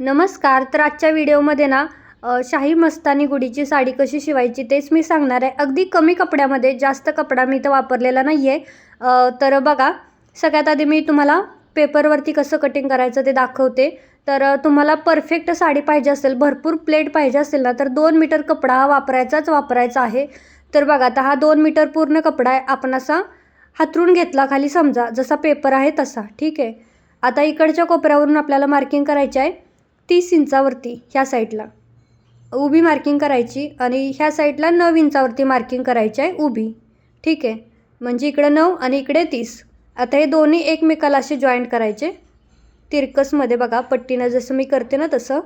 नमस्कार. तर आजच्या व्हिडिओमध्ये ना शाही मस्तानी गुढीची साडी कशी शिवायची तेच मी सांगणार आहे. अगदी कमी कपड्यामध्ये जास्त कपडा मी तर वापरलेला नाही आहे तर बघा सगळ्यात आधी मी तुम्हाला पेपरवरती कसं कटिंग करायचं ते दाखवते. तर तुम्हाला परफेक्ट साडी पाहिजे असेल भरपूर प्लेट पाहिजे असेल ना तर दोन मीटर कपडा हा वापरायचाच वापरायचा आहे. तर बघा आता हा दोन मीटर पूर्ण कपडा आहे. आपण असा हातरून घेतला खाली समजा जसा पेपर आहे तसा ठीक आहे? आता इकडच्या कोपऱ्यावरून आपल्याला मार्किंग करायची आहे. तीस इंचावरती ह्या साईडला. उभी मार्किंग करायची आणि ह्या साईडला नऊ इंचावरती मार्किंग करायची आहे उभी. ठीक आहे? म्हणजे इकडं नऊ आणि इकडे तीस. आता हे दोन्ही एकमेकाला असे जॉईंट करायचे. तिरकसमध्ये बघा पट्टीनं जसं मी करते ना तसं.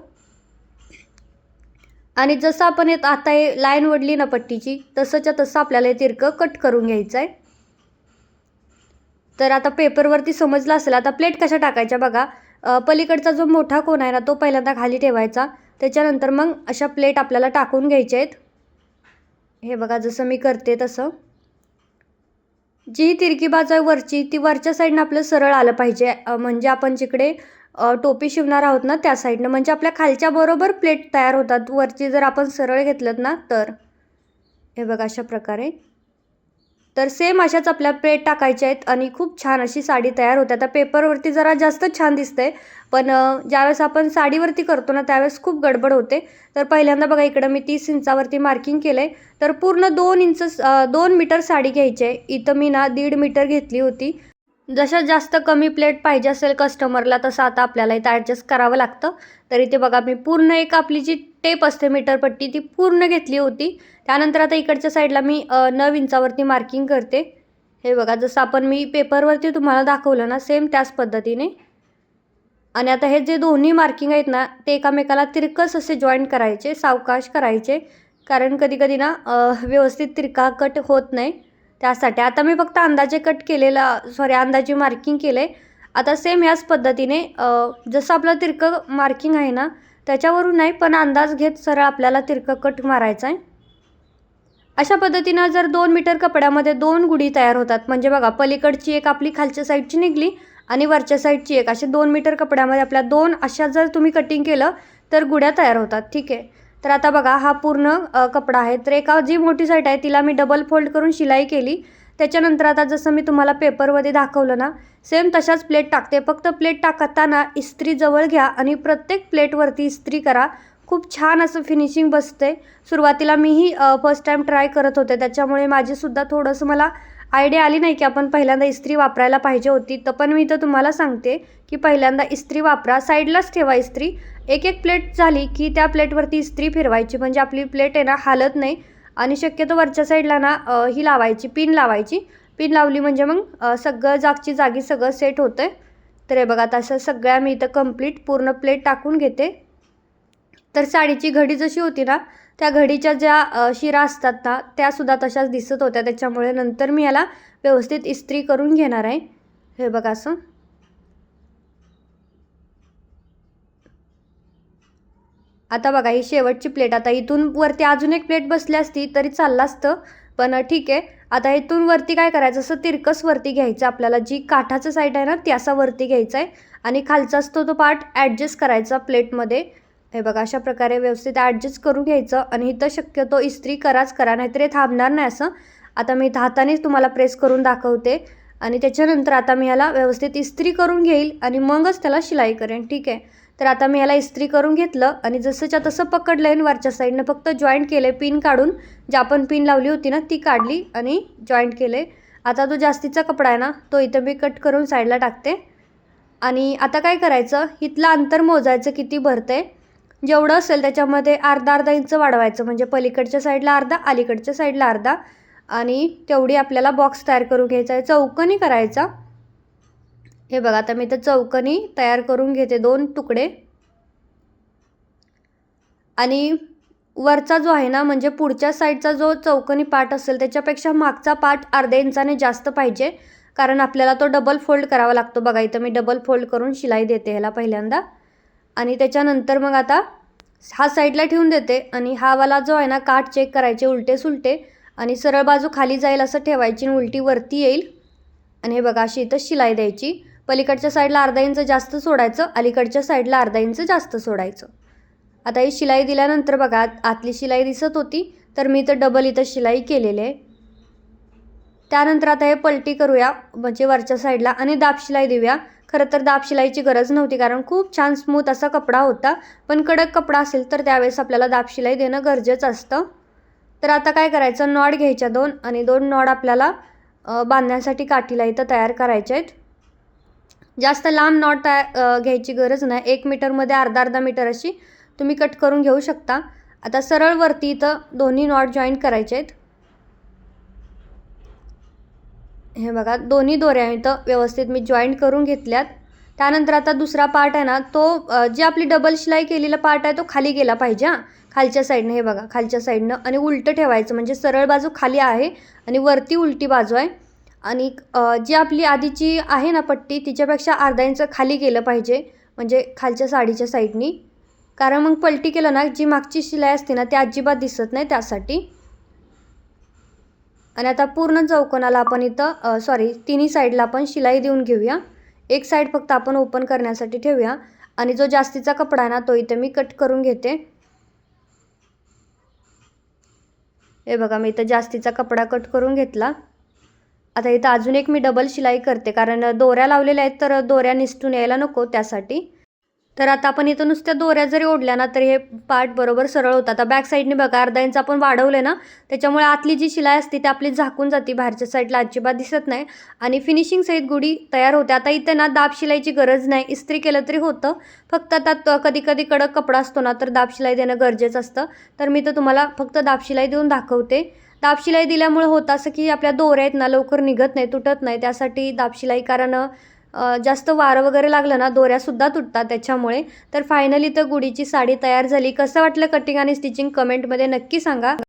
आणि जसं आपण येत आता हे लाईन वडली ना पट्टीची तसंच्या तसं आपल्याला हे तिरकं कट करून घ्यायचं आहे. तर आता पेपरवरती समजलं असेल आता प्लेट कशा टाकायच्या बघा. पलीकडचा जो मोठा कोण आहे ना तो पहिल्यांदा खाली ठेवायचा. त्याच्यानंतर मग अशा प्लेट आपल्याला टाकून घ्यायच्या आहेत. हे बघा जसं मी करते तसं. जी तिरकी बाजू आहे वरची ती वरच्या साईडनं आपलं सरळ आलं पाहिजे. म्हणजे आपण जिकडे टोपी शिवणार आहोत ना त्या साईडनं म्हणजे आपल्या खालच्या बरोबर प्लेट तयार होतात. वरची जर आपण सरळ घेतलं ना तर. हे बघा अशा प्रकारे. तर सेम अशाच आपल्या प्लेट टाकायच्या आहेत आणि खूप छान अशी साडी तयार होते. आता पेपरवरती जरा जास्त छान दिसते पण ज्यावेळेस आपण साडीवरती करतो ना त्यावेळेस खूप गडबड होते. तर पहिल्यांदा बघा इकडं मी तीस इंचावरती मार्किंग केलं आहे तर पूर्ण दोन इंच दोन मीटर साडी घ्यायची आहे. इथं मी ना दीड मीटर घेतली होती. जशा जास्त कमी प्लेट पाहिजे असेल कस्टमरला तसं आता आपल्याला इथं ॲडजस्ट करावं लागतं. तर इथे बघा मी पूर्ण एक आपली जी टेप असते मीटरपट्टी ती पूर्ण घेतली होती. त्यानंतर आता इकडच्या साईडला मी अ, नऊ इंचावरती मार्किंग करते. हे बघा जसं आपण मी पेपरवरती तुम्हाला दाखवलं ना सेम त्याच पद्धतीने. आणि आता हे जे दोन्ही मार्किंग आहेत ना ते एकामेकाला तिरकस असे जॉईंट करायचे सावकाश करायचे. कारण कधी कधी ना व्यवस्थित तिरका कट होत नाही. त्यासाठी. आता मी फक्त अंदाजे कट केलेला सॉरी अंदाजे मार्किंग केलं आहे आता सेम याच पद्धतीने जसं आपलं तिरकं मार्किंग आहे ना त्याच्यावरून नाही पण अंदाज घेत सरळ आपल्याला तिरकं कट मारायचा आहे. अशा पद्धतीनं जर दोन मीटर कपड्यामध्ये दोन गुढी तयार होतात म्हणजे बघा पलीकडची एक आपली खालच्या साईडची निघली आणि वरच्या साईडची एक. असे दोन मीटर कपड्यामध्ये आपल्या दोन अशा जर तुम्ही कटिंग केलं तर गुड्या तयार होतात. ठीक आहे. तर आता बघा हा पूर्ण कपडा आहे. तर एका जी मोठी साईट आहे तिला मी डबल फोल्ड करून शिलाई केली. त्याच्यानंतर आता जसं मी तुम्हाला पेपरमध्ये दाखवलं ना सेम तशाच प्लेट टाकते. फक्त प्लेट टाकताना इस्त्री जवळ घ्या आणि प्रत्येक प्लेटवरती इस्त्री करा. खूप छान असं फिनिशिंग बसते सुरुवातीला मीही फर्स्ट टाईम ट्राय करत होते. त्याच्यामुळे माझीसुद्धा थोडंसं मला आयडिया आली नाही की आपण पहिल्यांदा इस्त्री वापरायला पाहिजे होती. तर पण मी तर तुम्हाला सांगते की पहिल्यांदा इस्त्री वापरा. साईडलाच ठेवा इस्त्री. एक एक प्लेट झाली की त्या प्लेटवरती इस्त्री फिरवायची. म्हणजे आपली प्लेट आहे ना हालत नाही. आणि शक्यतो वरच्या साईडला ना ही लावायची पिन लावायची. पिन लावली म्हणजे मग सगळं जागची जागी सगळं सेट होतं आहे तर हे बघा तसं सगळ्या मी इथं कंप्लीट पूर्ण प्लेट टाकून घेते. तर साडीची घडी जशी होती ना त्या घडीच्या ज्या शिरा असतात ना त्यासुद्धा तशाच दिसत होत्या. त्याच्यामुळे नंतर मी याला व्यवस्थित इस्त्री करून घेणार आहे. हे बघा असं. आता बघा ही शेवटची प्लेट. आता इथून वरती अजून एक प्लेट बसली असती तरी चाललं असतं पण ठीक आहे. आता इथून वरती काय करायचं? असं तिरकस वरती घ्यायचं आपल्याला. जी काठाचं साईड आहे ना ती असा वरती घ्यायचा आहे. आणि खालचा असतो तो पार्ट ॲडजस्ट करायचा प्लेटमध्ये हे बघा अशा प्रकारे व्यवस्थित ॲडजस्ट करून घ्यायचं आणि इथं शक्यतो इस्त्री कराच करा नाहीतर हे थांबणार नाही असं. आता मी हातानेच तुम्हाला प्रेस करून दाखवते आणि त्याच्यानंतर आता मी ह्याला व्यवस्थित इस्त्री करून घेईल आणि मगच त्याला शिलाई करेन ठीक आहे? तर आता मी ह्याला इस्त्री करून घेतलं आणि जसंच्या तसं पकडलं आहे वरच्या साईडनं फक्त जॉईंट केलं आहे पिन काढून. जी आपण पिन लावली होती ना ती काढली आणि जॉईंट केले. आता तो जास्तीचा कपडा आहे ना तो इथं मी कट करून साईडला टाकते. आणि आता काय करायचं? इथलं अंतर मोजायचं किती भरते जेवढं असेल त्याच्यामध्ये अर्धा अर्धा इंच वाढवायचं. म्हणजे पलीकडच्या साईडला अर्धा अलीकडच्या साईडला अर्धा. आणि तेवढी आपल्याला बॉक्स तयार करून घ्यायचा आहे. चौकनी करायचा. हे बघा आता मी तर चौकनी तयार करून घेते दोन तुकडे. आणि वरचा जो आहे ना म्हणजे पुढच्या साईडचा जो चौकनी पार्ट असेल त्याच्यापेक्षा मागचा पार्ट अर्ध्या इंचाने जास्त पाहिजे. कारण आपल्याला तो डबल फोल्ड करावा लागतो. बघा इथं मी डबल फोल्ड करून शिलाई देते ह्याला पहिल्यांदा. आणि त्याच्यानंतर मग आता हा साईडला ठेवून देते आणि हा वाला जो आहे ना काठ चेक करायचे उलटे सुलटे आणि सरळ बाजू खाली जाईल असं ठेवायची आणि उलटी वरती येईल. आणि हे बघा अशी इथं शिलाई द्यायची. पलीकडच्या साईडला अर्धा इंच जास्त सोडायचं अलीकडच्या साईडला अर्धा इंच जास्त सोडायचं. आता ही शिलाई दिल्यानंतर बघा आतली शिलाई दिसत होती तर मी इथं डबल इथं शिलाई केलेली आहे. त्यानंतर आता हे पलटी करूया म्हणजे वरच्या साईडला आणि दाब शिलाई देऊया. खरं तर दाब शिलाईची गरज नव्हती कारण खूप छान स्मूथ असा कपडा होता. पण कडक कपडा असेल तर त्यावेळेस आपल्याला दाब शिलाई देणं गरजेचं असतं. तर आता काय करायचं? नॉड घ्यायच्या दोन आणि दोन नॉड आपल्याला बांधण्यासाठी काठीला इथं तयार करायचे आहेत. जास्त लांब नॉट तया घ्यायची गरज नाही. एक मीटरमध्ये अर्धा अर्धा मीटर अशी तुम्ही कट करून घेऊ शकता. आता सरळ वरती इथं दोन्ही नॉट जॉईन करायचे आहेत. हे बघा दोन्ही दोऱ्या इथं व्यवस्थित मी जॉईंट करून घेतल्यात. त्यानंतर आता दुसरा पार्ट आहे ना तो जी आपली डबल शिलाई केलेला पार्ट आहे तो खाली गेला पाहिजे हां. खालच्या साईडनं हे बघा खालच्या साईडनं आणि उलटं ठेवायचं म्हणजे सरळ बाजू खाली आहे आणि वरती उलटी बाजू आहे. आणि जी आपली आधीची आहे ना पट्टी तिच्यापेक्षा अर्धा इंच खाली गेलं पाहिजे म्हणजे खालच्या साडीच्या साईडनी कारण मग पलटी केलं ना जी मागची शिलाई असते ना ती अजिबात दिसत नाही त्यासाठी. आणि आता पूर्ण चौकोनाला आपण इथं सॉरी तिन्ही साईडला आपण शिलाई देऊन घेऊया. एक साईड फक्त आपण ओपन करण्यासाठी ठेवूया. आणि जो जास्तीचा कपडा आहे ना तो इथे मी कट करून घेते. हे बघा मी इथं जास्तीचा कपडा कट करून घेतला. आता इथं अजून एक मी डबल शिलाई करते कारण दोऱ्या लावलेल्या आहेत तर दोऱ्या निसटून यायला नको त्यासाठी. तर आता आपण इथं नुसत्या दोऱ्या जरी ओढल्या ना तरी हे पार्ट बरोबर सरळ होतं. आता बॅक साईडने बघा अर्धा इंच आपण वाढवले ना त्याच्यामुळे आतली जी शिलाई असते ती आपली झाकून जाते. बाहेरच्या साईडला अजिबात दिसत नाही. आणि फिनिशिंग सहित गुढी तयार होते. आता इथं ना दाब शिलाईची गरज नाही. इस्त्री केलं तरी होतं. फक्त आता कधी कधी कडक कपडा असतो ना तर दाब शिलाई देणं गरजेचं असतं. तर मी तर तुम्हाला फक्त दाब शिलाई देऊन दाखवते. दाब शिलाई दिल्यामुळे होतं असं की आपल्या दोऱ्या आहेत ना लवकर निघत नाही तुटत नाही. त्यासाठी दाब शिलाई कारण जास्त वारं वगैरे लागलं ना दोऱ्यासुद्धा तुटतात त्याच्यामुळे. तर फायनली तर गुढीची साडी तयार झाली. कसं वाटलं कटिंग आणि स्टिचिंग कमेंटमध्ये नक्की सांगा.